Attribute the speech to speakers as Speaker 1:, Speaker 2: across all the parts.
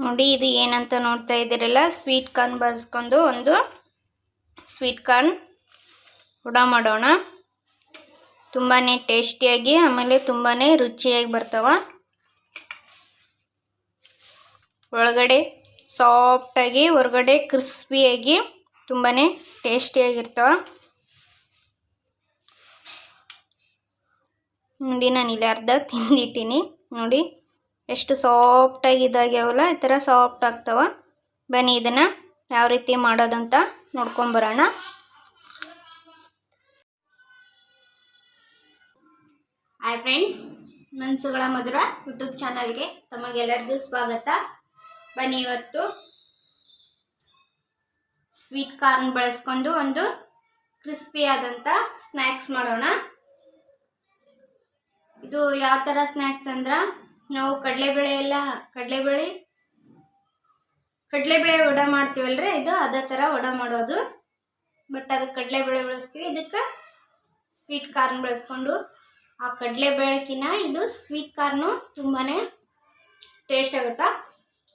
Speaker 1: ನೋಡಿ ಇದು ಏನಂತ ನೋಡ್ತಾ ಇದ್ದೀರಲ್ಲ? ಸ್ವೀಟ್ ಕಾರ್ನ್ ಬರ್ಸ್ಕೊಂಡು ಒಂದು ಸ್ವೀಟ್ ಕಾರ್ನ್ ಉಡ ಮಾಡೋಣ. ತುಂಬಾ ಟೇಸ್ಟಿಯಾಗಿ, ಆಮೇಲೆ ತುಂಬಾ ರುಚಿಯಾಗಿ ಬರ್ತಾವ. ಒಳಗಡೆ ಸಾಫ್ಟಾಗಿ ಹೊರಗಡೆ ಕ್ರಿಸ್ಪಿಯಾಗಿ ತುಂಬಾ ಟೇಸ್ಟಿಯಾಗಿರ್ತಾವ. ನೋಡಿ ನಾನು ಇಲ್ಲಿ ಅರ್ಧ ತಿಂದಿಟ್ಟೀನಿ ನೋಡಿ. ಎಷ್ಟು ಸಾಫ್ಟಾಗಿ ಇದಾಗ್ಯಾವಲ್ಲ, ಈ ಥರ ಸಾಫ್ಟ್ ಆಗ್ತಾವ. ಬನ್ನಿ ಇದನ್ನು ಯಾವ ರೀತಿ ಮಾಡೋದಂತ ನೋಡ್ಕೊಂಬರೋಣ ಹಾಯ್ ಫ್ರೆಂಡ್ಸ್ ಮನ್ಸುಗಳ ಮಧುರ ಯೂಟ್ಯೂಬ್ ಚಾನಲ್ಗೆ ತಮಗೆಲ್ಲರಿಗೂ ಸ್ವಾಗತ. ಬನ್ನಿ ಇವತ್ತು ಸ್ವೀಟ್ ಕಾರ್ನ್ ಬಳಸ್ಕೊಂಡು ಒಂದು ಕ್ರಿಸ್ಪಿ ಆದಂಥ ಸ್ನ್ಯಾಕ್ಸ್ ಮಾಡೋಣ. ಇದು ಯಾವ ಥರ ಸ್ನ್ಯಾಕ್ಸ್ ಅಂದ್ರೆ ನಾವು ಕಡಲೆಬೇಳೆ ಎಲ್ಲ ಕಡಲೆಬೇಳೆ ಕಡಲೆಬೇಳೆ ವಡ ಮಾಡ್ತೀವಲ್ರಿ? ಇದು ಅದೇ ಥರ ವಡ ಮಾಡೋದು. ಬಟ್ ಅದಕ್ಕೆ ಕಡಲೆಬೇಳೆ ಬಳಸ್ತೀವಿ. ಇದಕ್ಕೆ ಸ್ವೀಟ್ ಕಾರ್ನ್ ಬಳಸ್ಕೊಂಡು. ಆ ಕಡಲೆಬೇಳೆಕಿನ ಇದು ಸ್ವೀಟ್ ಕಾರ್ನು ತುಂಬಾ ಟೇಸ್ಟ್ ಆಗುತ್ತಾ?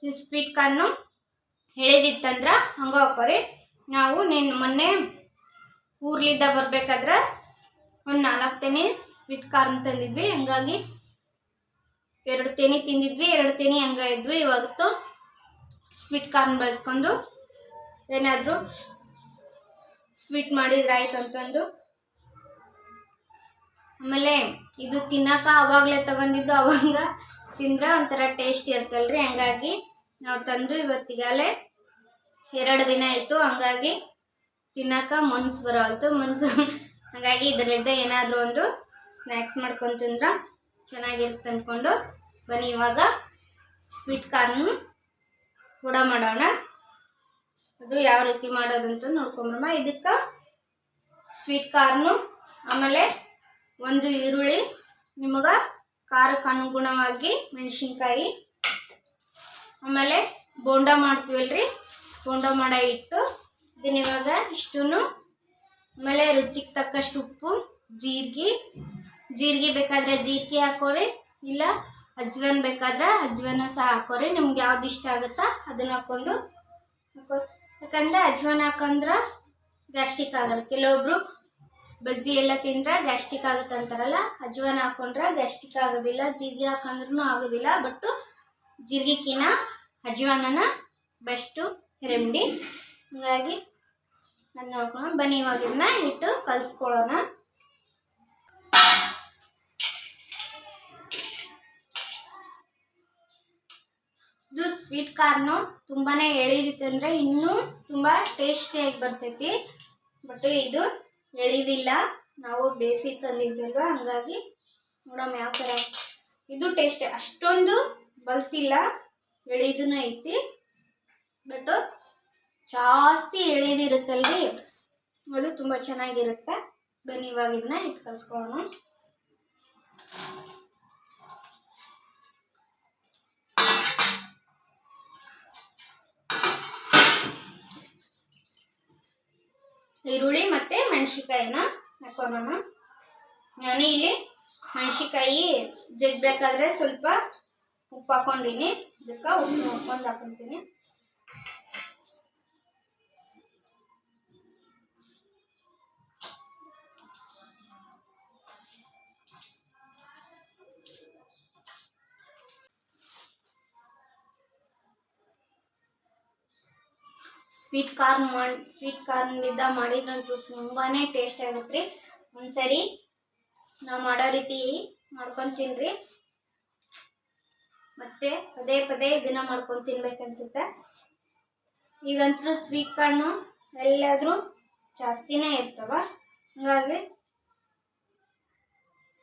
Speaker 1: ಇದು ಸ್ವೀಟ್ ಕಾರ್ನು ಹೇಳಿದಿತ್ತಂದ್ರೆ ಹಂಗೆ ಹಾಕೋರಿ. ನಾವು ನೀನು ಮೊನ್ನೆ ಊರ್ಲಿದ್ದ ಬರ್ಬೇಕಾದ್ರೆ ಒಂದು ನಾಲ್ಕು ತೆನೆ ಸ್ವೀಟ್ ಕಾರ್ನ್ ತಂದಿದ್ವಿ. ಹಂಗಾಗಿ ತೆನೆ ತಿಂದಿದ್ವಿ, ಎರಡು ತೆನೆ ಹಂಗ ಇದ್ವಿ. ಇವತ್ತು ಸ್ವೀಟ್ ಕಾರ್ನ್ ಬಳಸ್ಕೊಂಡು ಏನಾದರೂ ಸ್ವೀಟ್ ಮಾಡಿದ್ರೆ ಆಯ್ತು ಅಂತಂದು. ಆಮೇಲೆ ಇದು ತಿನ್ನಕ ಅವಾಗಲೇ ತಗೊಂಡಿದ್ದು ಅವಾಗ ತಿಂದ್ರೆ ಒಂಥರ ಟೇಸ್ಟ್ ಇರ್ತಲ್ರಿ ಹಂಗಾಗಿ ನಾವು ತಂದು ಇವತ್ತಿಗಾಲೆ ಎರಡು ದಿನ ಆಯಿತು. ಹಂಗಾಗಿ ತಿನ್ನಕ ಮನ್ಸು ಬರೋಲ್ತು ಮನ್ಸು ಹಾಗಾಗಿ ಇದರಿಂದ ಏನಾದರೂ ಒಂದು ಸ್ನ್ಯಾಕ್ಸ್ ಮಾಡ್ಕೊಂಡು ತಿಂದ್ರೆ ಚೆನ್ನಾಗಿರುತ್ತೆ ಅಂದ್ಕೊಂಡು ಬನ್ನಿ, ಇವಾಗ ಸ್ವೀಟ್ ಕಾರ್ನ್ ಕೂಡ ಮಾಡೋಣ. ಅದು ಯಾವ ರೀತಿ ಮಾಡೋದಂತ ನೋಡ್ಕೊಂಬ್ರಮ್ಮ ಇದಕ್ಕೆ ಸ್ವೀಟ್ ಕಾರ್ನು ಆಮೇಲೆ ಒಂದು ಈರುಳ್ಳಿ, ನಿಮಗೆ ಖಾರಕ್ಕೆ ಅನುಗುಣವಾಗಿ ಮೆಣಸಿನ್ಕಾಯಿ, ಆಮೇಲೆ ಬೋಂಡ ಮಾಡ್ತೀವಲ್ರಿ ಬೋಂಡ ಮಾಡ ಇಟ್ಟು ಇದನ್ನ ಇವಾಗ ಇಷ್ಟೂ ಆಮೇಲೆ ರುಚಿಗೆ ತಕ್ಕಷ್ಟು ಉಪ್ಪು, ಜೀರಿಗೆ. ಜೀರಿಗೆ ಬೇಕಾದರೆ ಜೀರಿಗೆ ಹಾಕೋರಿ, ಇಲ್ಲ ಅಜ್ವಾನ್ ಬೇಕಾದ್ರೆ ಅಜ್ವಾನ ಸಹ ಹಾಕೋರಿ. ನಿಮ್ಗೆ ಯಾವ್ದು ಇಷ್ಟ ಆಗುತ್ತಾ ಅದನ್ನ ಹಾಕ್ಕೊಂಡು ಯಾಕಂದ್ರೆ ಯಾಕಂದರೆ ಅಜ್ವಾನ ಹಾಕಂದ್ರೆ ಗ್ಯಾಸ್ಟ್ರಿಕ್ ಆಗಲ್ಲ. ಕೆಲವೊಬ್ರು ಬಜ್ಜಿ ಎಲ್ಲ ತಿಂದ್ರೆ ಗ್ಯಾಸ್ಟ್ರಿಕ್ ಆಗುತ್ತೆ ಅಂತಾರಲ್ಲ ಅಜ್ವಾನ ಹಾಕೊಂಡ್ರೆ ಗ್ಯಾಸ್ಟ್ರಿಕ್ ಆಗೋದಿಲ್ಲ, ಜೀರಿಗೆ ಹಾಕಂದ್ರೂ ಆಗೋದಿಲ್ಲ ಬಟ್ಟು ಜೀರಿಗೆಕಿನ ಅಜ್ವಾನನ ಬೆಸ್ಟು ರೆಮಿಡಿ ಹಾಗಾಗಿ ನಾನು ಬನ್ನಿ ಇವಾಗ ಇದನ್ನ ಇಟ್ಟು ಕಲಿಸ್ಕೊಳ್ಳೋಣ. ಇದು ಸ್ವೀಟ್ ಕಾರ್ನು ತುಂಬಾ ಎಳಿದಿತ್ತಂದ್ರೆ ಇನ್ನೂ ತುಂಬ ಟೇಸ್ಟಿಯಾಗಿ ಬರ್ತೈತಿ. ಬಟ್ ಇದು ಎಳಿದಿಲ್ಲ. ನಾವು ಬೇಸಿ ತಂದಿದ್ವಲ್ವ ಹಂಗಾಗಿ ನೋಡೋಣ ಯಾವ ಥರ ಇದು ಟೇಸ್ಟ್ ಅಷ್ಟೊಂದು ಬಲ್ತಿಲ್ಲ. ಎಳಿದೂ ಐತಿ. ಬಟ್ ಜಾಸ್ತಿ ಎಳೆದಿರುತ್ತಲ್ರಿ. ಅದು ತುಂಬ ಚೆನ್ನಾಗಿರುತ್ತೆ. ಬನ್ನಿ ಇವಾಗ ಇದನ್ನ ಇಟ್ಟು ಕಲಿಸ್ಕೊಳ್ಳೋಣ. ಮತ್ತು ಮೆಣಸಿನ್ಕಾಯಿನ ಹಾಕೊಳ್ಳೋಣ ನಾನು ಇಲ್ಲಿ ಮೆಣಸಿನ್ಕಾಯಿ ಜಗ್ಬೇಕಾದ್ರೆ ಸ್ವಲ್ಪ ಉಪ್ಪು ಹಾಕೊಂಡಿನಿ. ಅದಕ್ಕೆ ಉಪ್ಪು ನೋಡ್ಕೊಂಡು ಹಾಕೊತೀನಿ. ಸ್ವೀಟ್ ಕಾರ್ನ್ ಮಾಡಿ ಸ್ವೀಟ್ ಕಾರ್ನಿಂದ ಮಾಡಿದ್ರಂತೂ ತುಂಬಾ ಟೇಸ್ಟ್ ಆಗುತ್ತೆ ರೀ. ಒಂದ್ಸರಿ ನಾವು ಮಾಡೋ ರೀತಿ ಮಾಡ್ಕೊಂಡು ತಿನ್ರಿ. ಮತ್ತೆ ಪದೇ ಪದೇ ಇದನ್ನ ಮಾಡ್ಕೊಂಡು ತಿನ್ಬೇಕನ್ಸುತ್ತೆ ಈಗಂತೂ ಸ್ವೀಟ್ ಕಾರ್ನು ಎಲ್ಲಾದರೂ ಜಾಸ್ತಿನೇ ಇರ್ತವ. ಹಂಗಾಗಿ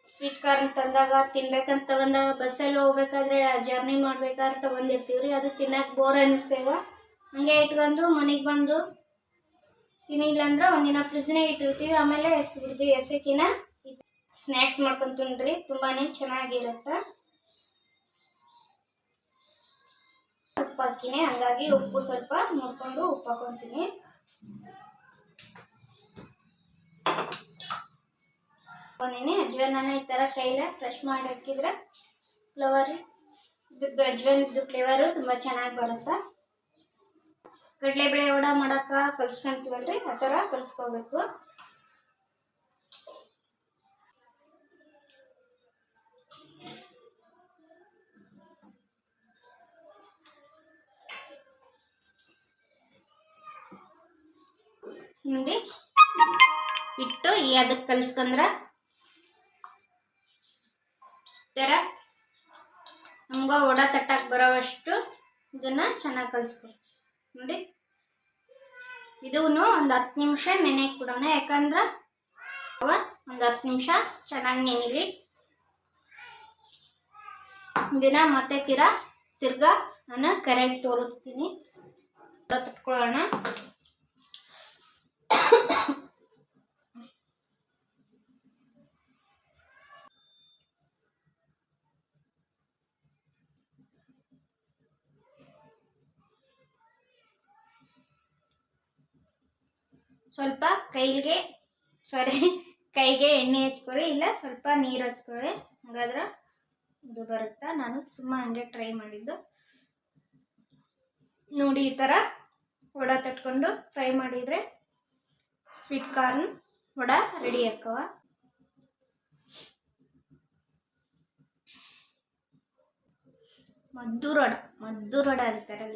Speaker 1: ಸ್ವೀಟ್ ಕಾರ್ನ್ ತಂದಾಗ ತಿನ್ಬೇಕಂತ ತಗೊಂಡಾಗ ಬಸ್ಸಲ್ಲಿ ಹೋಗ್ಬೇಕಾದ್ರೆ ಜರ್ನಿ ಮಾಡ್ಬೇಕಾದ್ರೆ ತಗೊಂಡಿರ್ತೀವ್ರಿ. ಅದು ತಿನ್ನಕ್ಕೆ ಬೋರ್ ಅನ್ನಿಸ್ತೇವ ಹಂಗೆ ಇಟ್ಕೊಂಡು ಮನೆಗೆ ಬಂದು ತಿನ್ನಿಲ್ಲ ಅಂದ್ರೆ ಒಂದಿನ ಫ್ರಿಜ್ನೇ ಇಟ್ಟಿರ್ತೀವಿ. ಆಮೇಲೆ ಎಸ್ದು ಬಿಡ್ತೀವಿ. ಎಸಕಿನ ಸ್ನ್ಯಾಕ್ಸ್ ಮಾಡ್ಕೊಂಡು ತಿನ್ರಿ. ತುಂಬಾ ಚೆನ್ನಾಗಿರುತ್ತೆ. ಉಪ್ಪು ಹಾಕಿನಿ. ಹಂಗಾಗಿ ಉಪ್ಪು ಸ್ವಲ್ಪ ನೋಡ್ಕೊಂಡು ಉಪ್ಪು ಹಾಕೊತೀನಿ. ಒಂದಿನಿ ಅಜ್ವಾನ ಈ ಥರ ಕೈಲೇ ಫ್ರೆಶ್ ಮಾಡಿ ಹಾಕಿದ್ರೆ ಫ್ಲವರ್ ಇದ್ರದ್ದು ಅಜ್ವನ್ದು ಫ್ಲೇವರು ತುಂಬ ಚೆನ್ನಾಗಿ ಬರುತ್ತೆ? ಕಡಲೆಬೇಳೆ ವಡ ಮಾಡಾಕ ಕಲ್ಸ್ಕೊಂತೀವಲ್ರಿ? ಆ ಥರ ಕಲ್ಸ್ಕೋಬೇಕು. ನೋಡಿ. ಇಟ್ಟು ಅದಕ್ಕೆ ತರ ನಮ್ಗ ಒಡ ತಟ್ಟಕ್ಕೆ ಬರೋವಷ್ಟು ಇದನ್ನ ಚೆನ್ನಾಗಿ ಕಲಿಸ್ಕೊ ನೋಡಿ. ಇದೂ ಒಂದು ಹತ್ತು ನಿಮಿಷ ನೆನೆ ಕೊಡೋಣ ಯಾಕಂದ್ರೆ ಒಂದು ಹತ್ತು ನಿಮಿಷ ಚೆನ್ನಾಗಿ ನೆನಿಲಿ. ದಿನ ಮತ್ತೆ ತೀರಾ ತಿರ್ಗಾ ನಾನು ಕರೆಯಾಗಿ ತೋರಿಸ್ತೀನಿ. ತಟ್ಕೊಳ್ಳೋಣ ಸ್ವಲ್ಪ ಕೈಗೆ ಸಾರಿ ಕೈಗೆ ಎಣ್ಣೆ ಹಚ್ಕೊಳ್ಳಿ ಇಲ್ಲ ಸ್ವಲ್ಪ ನೀರು ಹಚ್ಕೊಳ್ಳಿ ಹಾಗಾದ್ರೆ ಇದು ಬರುತ್ತಾ? ನಾನು ಸುಮ್ಮ ಹಂಗೆ ಟ್ರೈ ಮಾಡಿದ್ದು. ನೋಡಿ, ಈ ಥರ ವಡ ತಟ್ಕೊಂಡು ಫ್ರೈ ಮಾಡಿದರೆ ಸ್ವೀಟ್ ಕಾರ್ನ್ ವಡ ರೆಡಿ ಆಕ್ಕವ ಮದ್ದೂರು ವಡ ಮದ್ದೂರು ವಡ ಅಂತಾರೆ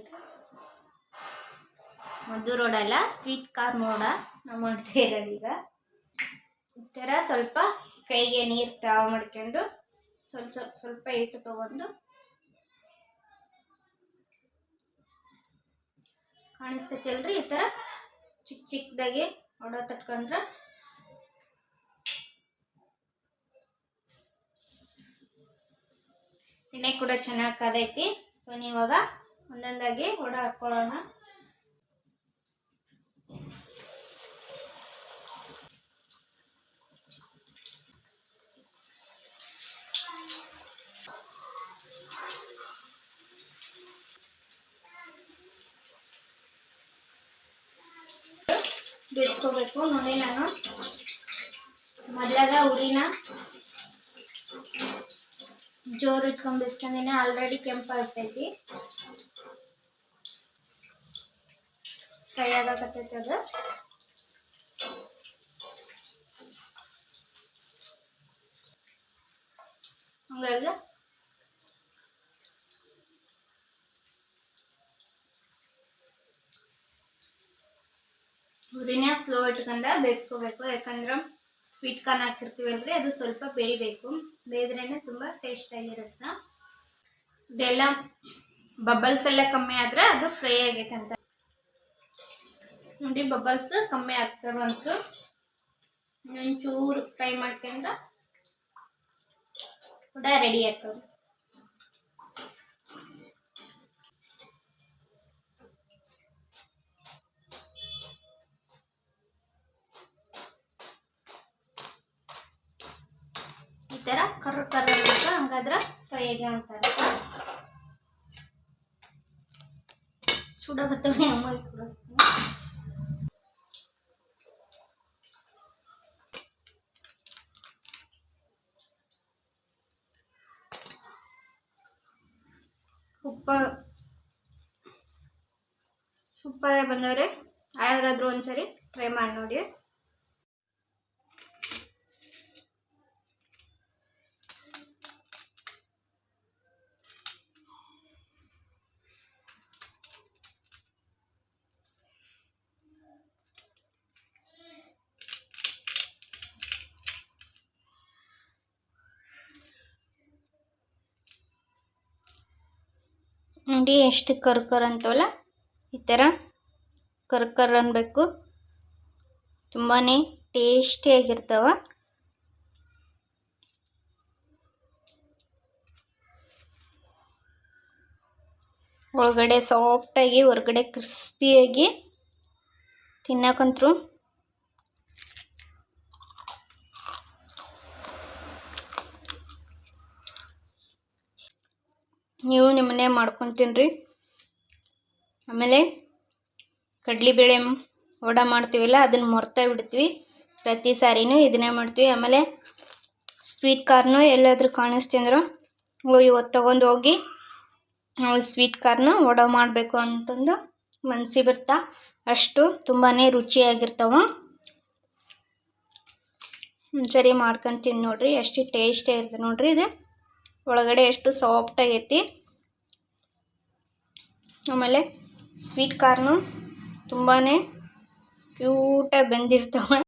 Speaker 1: ಅದಕ್ಕೆ ರೋಡಲ್ಲ ಸ್ವೀಟ್ ಕಾರ್ನ್ ರೋಡ ನಾವು ಮಾಡ್ತಾ ಇರೋದು ಈಗ. ಈ ಥರ ಸ್ವಲ್ಪ ಕೈಗೆ ನೀರು ತಾವ ಮಾಡ್ಕೊಂಡು ಸ್ವಲ್ಪ ಸ್ವಲ್ಪ ಹಿಟ್ಟು ತೊಗೊಂಡು ಕಾಣಿಸ್ತೈತಲ್ರಿ ಈ ಥರ ಚಿಕ್ಕ ಚಿಕ್ಕದಾಗಿ ವಡ ತಟ್ಕೊಂಡ್ರೆ ಎಣ್ಣೆ ಕೂಡ ಚೆನ್ನಾಗಿ ಕದೈತಿ. ಇವಾಗ ಒಂದೊಂದಾಗಿ ಒಡ ಹಾಕ್ಕೊಳ್ಳೋಣ ಬೇಯಿಸ್ಕೋಬೇಕು ನೋಡಿ ನಾನು. ಮೊದಲಾಗ ಉರಿನ ಜೋರು ಇಟ್ಕೊಂಡು ಬಿಸ್ಕೊಂಡಿನ ಆಲ್ರೆಡಿ ಕೆಂಪಾಗ್ತೈತಿ ಫ್ರೈ ಆಗಕತ್ತೈತಿ ಅದು. ಹಂಗಾಗಿ ಉರಿನ ಸ್ಲೋ ಇಟ್ಕೊಂಡ ಬೇಯಿಸ್ಕೋಬೇಕು. ಯಾಕಂದ್ರೆ ಸ್ವೀಟ್ ಕಾರ್ನ್ ಹಾಕಿರ್ತೀವಲ್ರಿ, ಅದು ಸ್ವಲ್ಪ ಬೇಯಬೇಕು. ಬೇಯ್ದ್ರೇನೆ ತುಂಬ ಟೇಸ್ಟ್ ಆಗಿರುತ್ತೆ. ಇದೆಲ್ಲ ಬಬಲ್ಸ್ ಎಲ್ಲ ಕಮ್ಮಿ ಆದ್ರೆ ಅದು ಫ್ರೈ ಆಗೈತಂತ ಅಂತ. ನೋಡಿ ಬಬಲ್ಸ್ ಕಮ್ಮಿ ಆಗ್ತಾ ಬಂತು. ಒಂಚೂರು ಫ್ರೈ ಮಾಡ್ಕೊಂಡ್ರೆ ಕೂಡ ರೆಡಿ ಆಗ್ತವೆ ಕರ್ರ ಕರ್ರ ಇರುತ್ತೆ ಹಂಗಾದ್ರೆ ಫ್ರೈ ಆಗಿ ಅಂತಾರೆ ಸುಡಾಗತ್ತವೆ ಅಮ್ಮ ಕುಡಿಸ್ತೀನಿ ಉಪ್ಪ ಸೂಪರಾಗಿ ಬಂದವ್ರೆ. ಯಾರಾದರೂ ಒಂದ್ಸರಿ ಟ್ರೈ ಮಾಡಿ ನೋಡಿ. ನೋಡಿ ಎಷ್ಟು ಕರ್ಕರ್ ಅಂತವಲ್ಲ? ಈ ಥರ ಕರ್ಕರ್ ಅನ್ನಬೇಕು ತುಂಬಾ ಟೇಸ್ಟಿಯಾಗಿರ್ತಾವ ಒಳಗಡೆ ಸಾಫ್ಟಾಗಿ ಹೊರಗಡೆ ಕ್ರಿಸ್ಪಿಯಾಗಿ ತಿನ್ನಕ್ಕಂತರೂ ನೀವು ನಿಮ್ಮನ್ನೇ ಮಾಡ್ಕೊಂಡು ತಿನ್ನಿರಿ ಆಮೇಲೆ ಕಡ್ಲಿಬೇಳೆ ವಡ ಮಾಡ್ತೀವಲ್ಲ, ಅದನ್ನು ಮರ್ತಾ ಬಿಡ್ತೀವಿ. ಪ್ರತಿ ಸಾರಿನೂ ಇದನ್ನೇ ಮಾಡ್ತೀವಿ. ಆಮೇಲೆ ಸ್ವೀಟ್ ಕಾರ್ನು ಎಲ್ಲಾದರೂ ಕಾಣಿಸ್ತಿ ಅಂದ್ರೆ ಓ, ಇವತ್ತು ತೊಗೊಂಡು ಹೋಗಿ ಸ್ವೀಟ್ ಕಾರ್ನ್ ವಡ ಮಾಡಬೇಕು ಅಂತಂದು ಮನಸ್ಸಿಗೆ ಬರ್ತಾ, ಅಷ್ಟು ತುಂಬಾ ರುಚಿಯಾಗಿರ್ತಾವ. ಸರಿ ಮಾಡ್ಕೊಂತೀನಿ ನೋಡಿರಿ ಎಷ್ಟು ಟೇಸ್ಟೇ ಇರ್ತದೆ ನೋಡ್ರಿ ಇದು. ಒಳಗಡೆ ಎಷ್ಟು ಸಾಫ್ಟ್ ಆಗೈತಿ. ಆಮೇಲೆ ಸ್ವೀಟ್ ಕಾರ್ನು ತುಂಬಾ ಕ್ಯೂಟಾಗಿ ಬೆಂದಿರ್ತಾವೆ.